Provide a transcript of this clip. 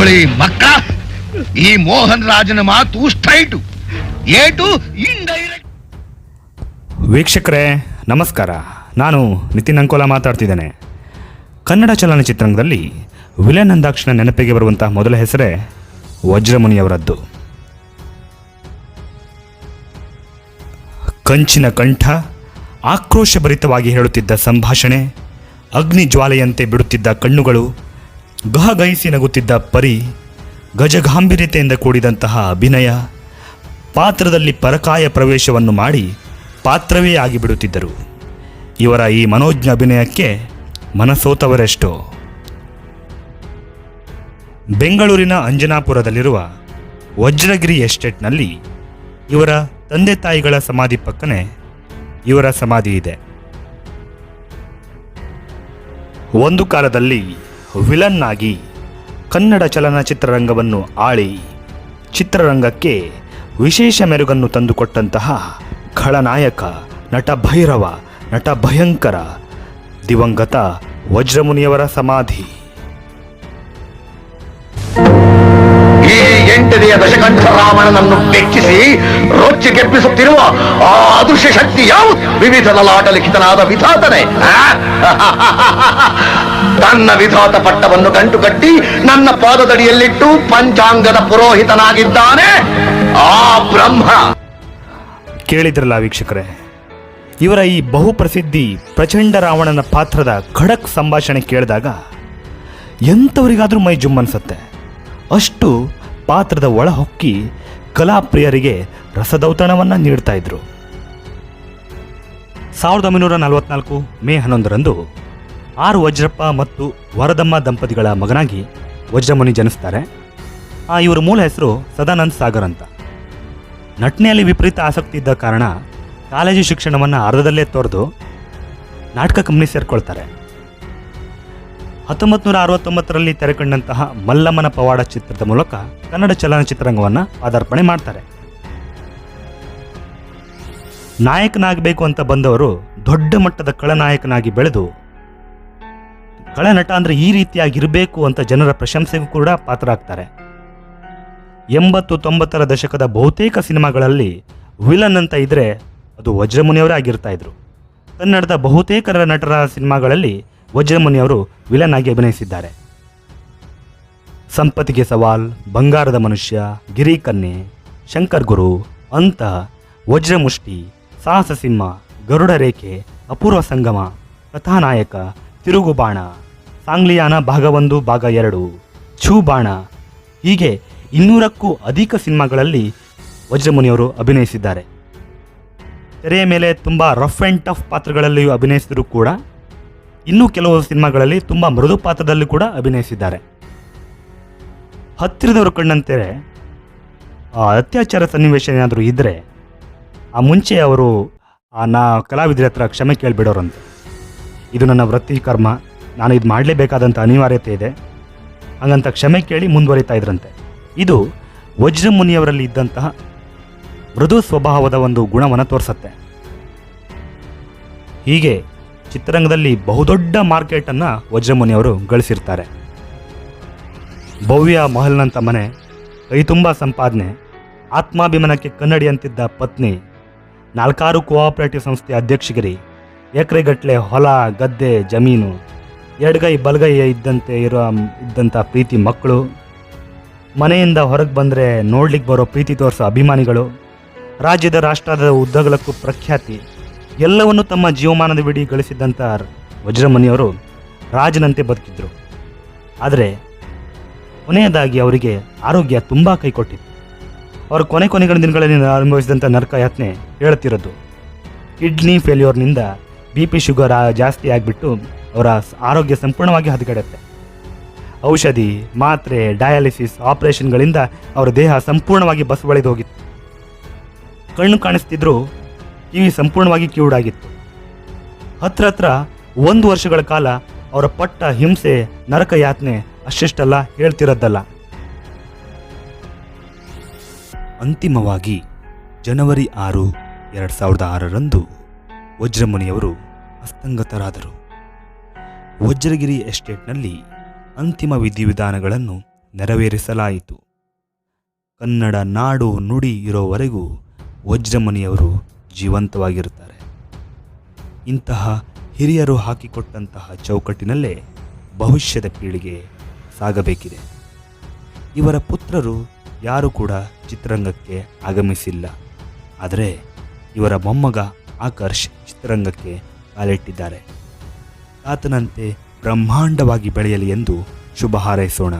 ಕೋಳಿ ಮಕ್ಕ, ಈ ಮೋಹನ್ ರಾಜನ ಮಾತು ಸ್ಟ್ರೈಟು, ಏಟು ಇಂಡೈರೆಕ್ಟ್ ವೀಕ್ಷಕರೇ, ನಮಸ್ಕಾರ. ನಾನು ನಿತಿನ್ ಅಂಕೋಲ ಮಾತಾಡ್ತಿದ್ದೇನೆ. ಕನ್ನಡ ಚಲನಚಿತ್ರದಲ್ಲಿ ವಿಲನ್ ಅಂದಾಕ್ಷಣ ನೆನಪಿಗೆ ಬರುವಂತಹ ಮೊದಲ ಹೆಸರೇ ವಜ್ರಮುನಿಯವರದ್ದು. ಕಂಚಿನ ಕಂಠ ಆಕ್ರೋಶಭರಿತವಾಗಿ ಹೇಳುತ್ತಿದ್ದ ಸಂಭಾಷಣೆ, ಅಗ್ನಿ ಜ್ವಾಲೆಯಂತೆ ಬಿಡುತ್ತಿದ್ದ ಕಣ್ಣುಗಳು ಗಹಗಹಿಸಿ ನಗುತ್ತಿದ್ದ ಪರಿ ಗಜಗಾಂಭೀರ್ಯತೆಯಿಂದ ಕೂಡಿದಂತಹ ಅಭಿನಯ ಪಾತ್ರದಲ್ಲಿ ಪರಕಾಯ ಪ್ರವೇಶವನ್ನು ಮಾಡಿ ಪಾತ್ರವೇ ಆಗಿಬಿಡುತ್ತಿದ್ದರು. ಇವರ ಈ ಮನೋಜ್ಞ ಅಭಿನಯಕ್ಕೆ ಮನಸೋತವರೆಷ್ಟೋ. ಬೆಂಗಳೂರಿನ ಅಂಜನಾಪುರದಲ್ಲಿರುವ ವಜ್ರಗಿರಿ ಎಸ್ಟೇಟ್ನಲ್ಲಿ ಇವರ ತಂದೆ ತಾಯಿಗಳ ಸಮಾಧಿ ಪಕ್ಕನೆ ಇವರ ಸಮಾಧಿ ಇದೆ. ಒಂದು ಕಾಲದಲ್ಲಿ ವಿಲನ್ ಆಗಿ ಕನ್ನಡ ಚಲನಚಿತ್ರರಂಗವನ್ನು ಆಳಿ. ಚಿತ್ರರಂಗಕ್ಕೆ ವಿಶೇಷ ಮೆರುಗನ್ನು ತಂದುಕೊಟ್ಟಂತಹ ಖಳನಾಯಕ, ನಟ ಭೈರವ, ನಟ ಭಯಂಕರ, ದಿವಂಗತ ವಜ್ರಮುನಿಯವರ ಸಮಾಧಿ. ಎಂಟನೆಯ ದಶಕಂಠ ರಾವಣನನ್ನು ಬೆಚ್ಚಿಸಿ ಗೆಪ್ಪಿಸುತ್ತಿರುವ ಆ ಅದೃಶ್ಯ ಶಕ್ತಿ ಯಾವುದು? ವಿವಿಧ ಲಲಾಟ ಲಿಖಿತನಾದ ವಿಧಾತನೇ? ತನ್ನ ವಿಧಾತ ಪಟ್ಟವನ್ನು ಗಂಟು ಕಟ್ಟಿ ನನ್ನ ಪಾದದಡಿಯಲ್ಲಿಟ್ಟು ಪಂಚಾಂಗದ ಪುರೋಹಿತನಾಗಿದ್ದಾನೆ. ಆ ಬ್ರಹ್ಮ. ಕೇಳಿದ್ರಲ್ಲ ವೀಕ್ಷಕರೇ, ಇವರ ಈ ಬಹುಪ್ರಸಿದ್ಧಿ ಪ್ರಚಂಡ ರಾವಣನ ಪಾತ್ರದ ಖಡಕ್ ಸಂಭಾಷಣೆ ಕೇಳಿದಾಗ ಎಂಥವರಿಗಾದರೂ ಮೈ ಜುಮ್ಮನ್ಸತ್ತೆ. ಅಷ್ಟು ಪಾತ್ರದ ಒಳಹೊಕ್ಕಿ ಕಲಾಪ್ರಿಯರಿಗೆ ರಸದೌತಣವನ್ನು ನೀಡ್ತಾ ಇದ್ರು. ಸಾವಿರದ ಒಂಬೈನೂರ ನಲವತ್ನಾಲ್ಕು ಮೇ ಹನ್ನೊಂದರಂದು ಆರ್ ವಜ್ರಪ್ಪ ಮತ್ತು ವರದಮ್ಮ ದಂಪತಿಗಳ ಮಗನಾಗಿ ವಜ್ರಮುನಿ ಜನಿಸ್ತಾರೆ. ಆ ಇವರ ಮೂಲ ಹೆಸರು ಸದಾನಂದ್ ಸಾಗರ್ ಅಂತ. ನಟನೆಯಲ್ಲಿ ವಿಪರೀತ ಆಸಕ್ತಿ ಇದ್ದ ಕಾರಣ ಕಾಲೇಜು ಶಿಕ್ಷಣವನ್ನು ಅರ್ಧದಲ್ಲೇ ತೊರೆದು ನಾಟಕ ಕಂಪ್ನಿ ಸೇರ್ಕೊಳ್ತಾರೆ. ಹತ್ತೊಂಬತ್ತು ನೂರ ಅರವತ್ತೊಂಬತ್ತರಲ್ಲಿ ತೆರೆಕಂಡಂತಹ ಮಲ್ಲಮ್ಮನ ಪವಾಡ ಚಿತ್ರದ ಮೂಲಕ ಕನ್ನಡ ಚಲನಚಿತ್ರರಂಗವನ್ನು ಪಾದಾರ್ಪಣೆ ಮಾಡ್ತಾರೆ. ನಾಯಕನಾಗಬೇಕು ಅಂತ ಬಂದವರು ದೊಡ್ಡ ಮಟ್ಟದ ಕಳನಾಯಕನಾಗಿ ಬೆಳೆದು ಕಳನಟ ಅಂದರೆ ಈ ರೀತಿಯಾಗಿರಬೇಕು ಅಂತ ಜನರ ಪ್ರಶಂಸೆಗೂ ಕೂಡ ಪಾತ್ರ ಆಗ್ತಾರೆ ಎಂಬತ್ತು ತೊಂಬತ್ತರ ದಶಕದ ಬಹುತೇಕ ಸಿನಿಮಾಗಳಲ್ಲಿ ವಿಲನ್ ಅಂತ ಇದ್ರೆ ಅದು ವಜ್ರಮುನಿಯವರೇ ಆಗಿರ್ತಾ ಇದ್ರು. ಕನ್ನಡದ ಬಹುತೇಕ ನಟರ ಸಿನಿಮಾಗಳಲ್ಲಿ ವಜ್ರಮುನಿಯವರು ವಿಲನ್ ಆಗಿ ಅಭಿನಯಿಸಿದ್ದಾರೆ. ಸಂಪತ್ತಿಗೆ ಸವಾಲ್, ಬಂಗಾರದ ಮನುಷ್ಯ ಗಿರಿಕನ್ಯೆ ಶಂಕರ್ ಗುರು ಅಂತ ವಜ್ರಮುಷ್ಟಿ, ಸಾಹಸ ಸಿಂಹ, ಗರುಡ ರೇಖೆ, ಅಪೂರ್ವ ಸಂಗಮ, ಕಥಾನಾಯಕ, ತಿರುಗುಬಾಣ, ಸಾಂಗ್ಲಿಯಾನ ಭಾಗ ಒಂದು, ಭಾಗ ಎರಡು ಛೂ ಬಾಣ ಹೀಗೆ ಇನ್ನೂರಕ್ಕೂ ಅಧಿಕ ಸಿನಿಮಾಗಳಲ್ಲಿ ವಜ್ರಮುನಿಯವರು ಅಭಿನಯಿಸಿದ್ದಾರೆ. ತೆರೆಯ ಮೇಲೆ ತುಂಬ ರಫ್ ಆ್ಯಂಡ್ ಟಫ್ ಪಾತ್ರಗಳಲ್ಲಿಯೂ ಅಭಿನಯಿಸಿದರೂ ಕೂಡ ಇನ್ನೂ ಕೆಲವು ಸಿನಿಮಾಗಳಲ್ಲಿ ತುಂಬ ಮೃದು ಪಾತ್ರದಲ್ಲಿ ಕೂಡ ಅಭಿನಯಿಸಿದ್ದಾರೆ. ಹತ್ತಿರದವರು ಕಂಡಂತೆ ಅತ್ಯಾಚಾರ ಸನ್ನಿವೇಶ ಏನಾದರೂ ಇದ್ದರೆ ಆ ಮುಂಚೆ ಅವರು, ಆ ನಾ ಕಲಾವಿದರ ಹತ್ರ ಕ್ಷಮೆ ಕೇಳಿಬಿಡೋರಂತೆ. ಇದು ನನ್ನ ವೃತ್ತಿ ಕರ್ಮ, ನಾನು ಇದು ಮಾಡಲೇಬೇಕಾದಂಥ ಅನಿವಾರ್ಯತೆ ಇದೆ. ಹಾಗಂತ ಕ್ಷಮೆ ಕೇಳಿ ಮುಂದುವರಿತಾ ಇದ್ರಂತೆ. ಇದು ವಜ್ರಮುನಿಯವರಲ್ಲಿ ಇದ್ದಂತಹ ಮೃದು ಸ್ವಭಾವದ ಒಂದು ಗುಣವನ್ನು ತೋರಿಸುತ್ತೆ. ಹೀಗೆ ಚಿತ್ರರಂಗದಲ್ಲಿ ಬಹುದೊಡ್ಡ ಮಾರ್ಕೆಟನ್ನು ವಜ್ರಮುನಿಯವರು ಗಳಿಸಿರ್ತಾರೆ. ಭವ್ಯ ಮಹಲ್ನಂಥ ಮನೆ ಕೈ ತುಂಬ ಸಂಪಾದನೆ, ಆತ್ಮಾಭಿಮಾನಕ್ಕೆ ಕನ್ನಡಿ ಅಂತಿದ್ದ ಪತ್ನಿ, ನಾಲ್ಕಾರು ಕೋಆಪರೇಟಿವ್ ಸಂಸ್ಥೆ ಅಧ್ಯಕ್ಷಗಿರಿ ಎಕರೆಗಟ್ಟಲೆ ಹೊಲ, ಗದ್ದೆ, ಜಮೀನು, ಎಡಗೈ ಬಲಗೈ ಇದ್ದಂತೆ ಇರೋ ಇದ್ದಂಥ ಪ್ರೀತಿ ಮಕ್ಕಳು, ಮನೆಯಿಂದ ಹೊರಗೆ ಬಂದರೆ ನೋಡ್ಲಿಕ್ಕೆ ಬರೋ ಪ್ರೀತಿ ತೋರಿಸೋ ಅಭಿಮಾನಿಗಳು, ರಾಜ್ಯದ ರಾಷ್ಟ್ರದ ಉದ್ದಗಲಕ್ಕೂ ಪ್ರಖ್ಯಾತಿ ಎಲ್ಲವನ್ನು ತಮ್ಮ ಜೀವಮಾನದ ಬಿಡಿ ಗಳಿಸಿದ್ದಂಥ ವಜ್ರಮುನಿಯವರು ರಾಜನಂತೆ ಬದುಕಿದ್ರು. ಆದರೆ ಕೊನೆಯದಾಗಿ ಅವರಿಗೆ ಆರೋಗ್ಯ ತುಂಬ ಕೈಕೊಟ್ಟಿತ್ತು ಅವರು ಕೊನೆ ಕೊನೆಗಳ ದಿನಗಳಲ್ಲಿ ಅನುಭವಿಸಿದಂಥ ನರಕ ಯಾತನೆ ಹೇಳ್ತಿರೋದು ಕಿಡ್ನಿ ಫೇಲ್ಯೂರ್ನಿಂದ ಬಿ ಪಿ ಶುಗರ್ ಜಾಸ್ತಿ ಆಗಿಬಿಟ್ಟು ಅವರ ಆರೋಗ್ಯ ಸಂಪೂರ್ಣವಾಗಿ ಹದಗೆಡುತ್ತೆ. ಔಷಧಿ, ಮಾತ್ರೆ ಡಯಾಲಿಸಿಸ್ ಆಪರೇಷನ್ಗಳಿಂದ ಅವರ ದೇಹ ಸಂಪೂರ್ಣವಾಗಿ ಬಸ್ ಹೋಗಿತ್ತು. ಕಣ್ಣು ಕಾಣಿಸ್ತಿದ್ರು ಕಿವಿ ಸಂಪೂರ್ಣವಾಗಿ ಕಿವುಡಾಗಿತ್ತು ಹತ್ರ ಹತ್ರ ಒಂದು ವರ್ಷಗಳ ಕಾಲ ಅವರ ಪಟ್ಟ ಹಿಂಸೆ, ನರಕ ಯಾತನೆ ಅಷ್ಟಿಷ್ಟಲ್ಲ ಹೇಳ್ತಿರೋದಲ್ಲ. ಅಂತಿಮವಾಗಿ ಜನವರಿ ಆರು ಎರಡು ಸಾವಿರದ ಆರರಂದು ವಜ್ರಮುನಿಯವರು ಅಸ್ತಂಗತರಾದರು. ವಜ್ರಗಿರಿ ಎಸ್ಟೇಟ್ನಲ್ಲಿ ಅಂತಿಮ ವಿಧಿವಿಧಾನಗಳನ್ನು ನೆರವೇರಿಸಲಾಯಿತು. ಕನ್ನಡ ನಾಡು ನುಡಿ ಇರೋವರೆಗೂ ವಜ್ರಮಣಿಯವರು ಜೀವಂತವಾಗಿರುತ್ತಾರೆ. ಇಂತಹ ಹಿರಿಯರು ಹಾಕಿಕೊಟ್ಟಂತಹ ಚೌಕಟ್ಟಿನಲ್ಲೇ ಭವಿಷ್ಯದ ಪೀಳಿಗೆ ಸಾಗಬೇಕಿದೆ. ಇವರ ಪುತ್ರರು ಯಾರು ಕೂಡ ಚಿತ್ರರಂಗಕ್ಕೆ ಆಗಮಿಸಿಲ್ಲ. ಆದರೆ ಇವರ ಮೊಮ್ಮಗ ಆಕರ್ಷ್ ಚಿತ್ರರಂಗಕ್ಕೆ ಕಾಲಿಟ್ಟಿದ್ದಾರೆ. ಆತನಂತೆ ಬ್ರಹ್ಮಾಂಡವಾಗಿ ಬೆಳೆಯಲಿ ಎಂದು ಶುಭ ಹಾರೈಸೋಣ.